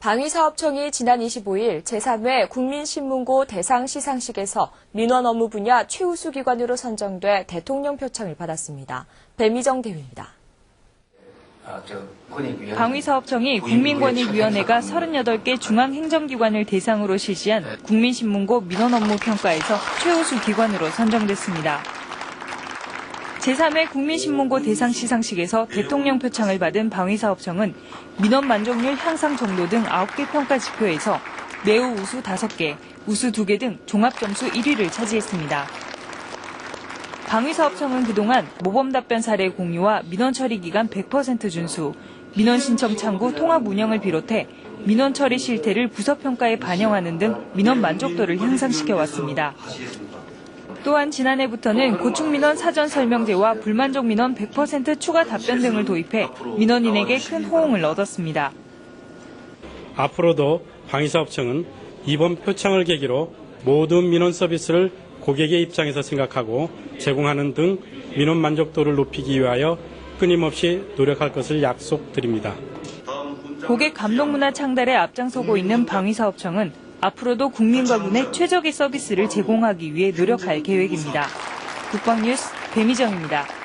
방위사업청이 지난 25일 제3회 국민신문고 대상 시상식에서 민원 업무 분야 최우수 기관으로 선정돼 대통령 표창을 받았습니다. 배미정 대위입니다. 아, 방위사업청이 국민권익위원회가 38개 중앙행정기관을 대상으로 실시한 국민신문고 민원 업무 평가에서 최우수 기관으로 선정됐습니다. 제3회 국민신문고 대상 시상식에서 대통령 표창을 받은 방위사업청은 민원 만족률 향상 정도 등 9개 평가 지표에서 매우 우수 5개, 우수 2개 등 종합점수 1위를 차지했습니다. 방위사업청은 그동안 모범 답변 사례 공유와 민원 처리 기간 100% 준수, 민원 신청 창구 통합 운영을 비롯해 민원 처리 실태를 부서 평가에 반영하는 등 민원 만족도를 향상시켜 왔습니다. 또한 지난해부터는 고충 민원 사전 설명제와 불만족 민원 100% 추가 답변 등을 도입해 민원인에게 큰 호응을 얻었습니다. 앞으로도 방위사업청은 이번 표창을 계기로 모든 민원 서비스를 고객의 입장에서 생각하고 제공하는 등 민원 만족도를 높이기 위하여 끊임없이 노력할 것을 약속드립니다. 고객 감동 문화 창달에 앞장서고 있는 방위사업청은 앞으로도 국민과 군의 최적의 서비스를 제공하기 위해 노력할 계획입니다. 국방뉴스 배미정입니다.